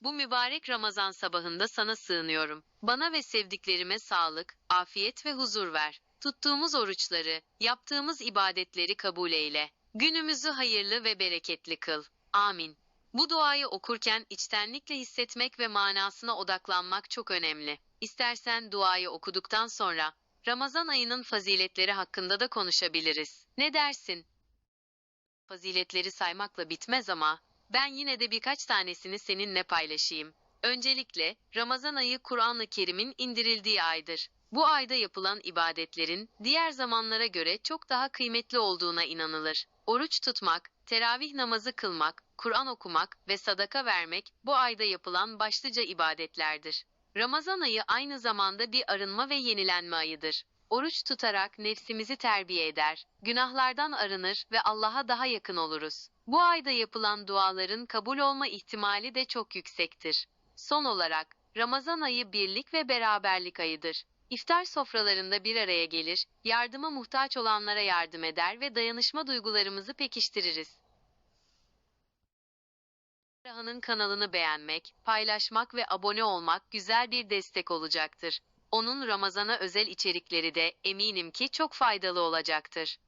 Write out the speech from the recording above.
bu mübarek Ramazan sabahında sana sığınıyorum. Bana ve sevdiklerime sağlık, afiyet ve huzur ver. Tuttuğumuz oruçları, yaptığımız ibadetleri kabul eyle. Günümüzü hayırlı ve bereketli kıl. Amin. Bu duayı okurken içtenlikle hissetmek ve manasına odaklanmak çok önemli. İstersen duayı okuduktan sonra Ramazan ayının faziletleri hakkında da konuşabiliriz. Ne dersin? Faziletleri saymakla bitmez ama ben yine de birkaç tanesini seninle paylaşayım. Öncelikle Ramazan ayı Kur'an-ı Kerim'in indirildiği aydır. Bu ayda yapılan ibadetlerin diğer zamanlara göre çok daha kıymetli olduğuna inanılır. Oruç tutmak, teravih namazı kılmak, Kur'an okumak ve sadaka vermek bu ayda yapılan başlıca ibadetlerdir. Ramazan ayı aynı zamanda bir arınma ve yenilenme ayıdır. Oruç tutarak nefsimizi terbiye eder, günahlardan arınır ve Allah'a daha yakın oluruz. Bu ayda yapılan duaların kabul olma ihtimali de çok yüksektir. Son olarak, Ramazan ayı birlik ve beraberlik ayıdır. İftar sofralarında bir araya gelir, yardıma muhtaç olanlara yardım eder ve dayanışma duygularımızı pekiştiririz. Rahan'ın kanalını beğenmek, paylaşmak ve abone olmak güzel bir destek olacaktır. Onun Ramazan'a özel içerikleri de eminim ki çok faydalı olacaktır.